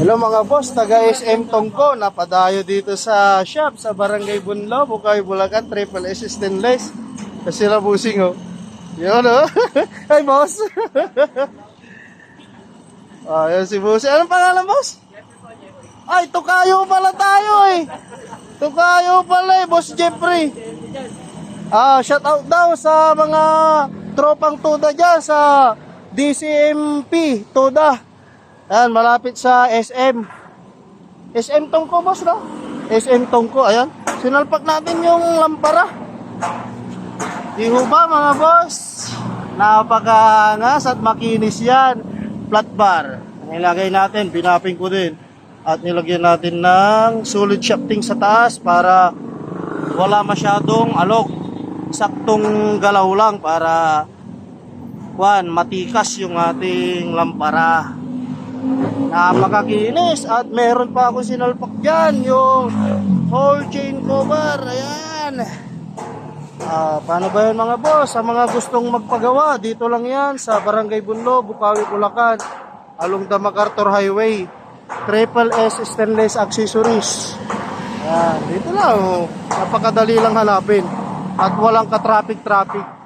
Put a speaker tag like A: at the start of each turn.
A: Hello mga boss, taga SM Tongko, napadayo dito sa shop sa Barangay Bunlaw, Bukay, Bulacan, Triple S Stainless. Kasi sila busing oh. Yun oh. Ay boss. ah, yun si boss. Anong pangalan boss? Ay, tukayo pala tayo eh. Tukayo pala eh, boss Jeffrey. Ah, shout out daw sa mga tropang Toda dyan sa DCMP Toda. Ayan, malapit sa SM. SM Tongko, boss, no? SM Tongko, ayan. Sinalpak natin yung lampara. Di ho ba, mga boss? Napakaangas at makinis yan. Flat bar. Nilagay natin, binaping ko din. At nilagyan natin ng solid shafting sa taas para wala masyadong alog. Saktong galaw lang para kwan, matikas yung ating lampara. Napakakinis at meron pa ako sinalpak dyan yung whole chain cover. Ayan. Ah, paano ba yun mga boss? Sa mga gustong magpagawa, dito lang yan sa Barangay Bunlo, Bukawi, Bulacan, along the MacArthur Highway. Triple S Stainless Accessories. Ayan, dito lang. Oh. Napakadali lang hanapin. At walang ka-traffic-traffic.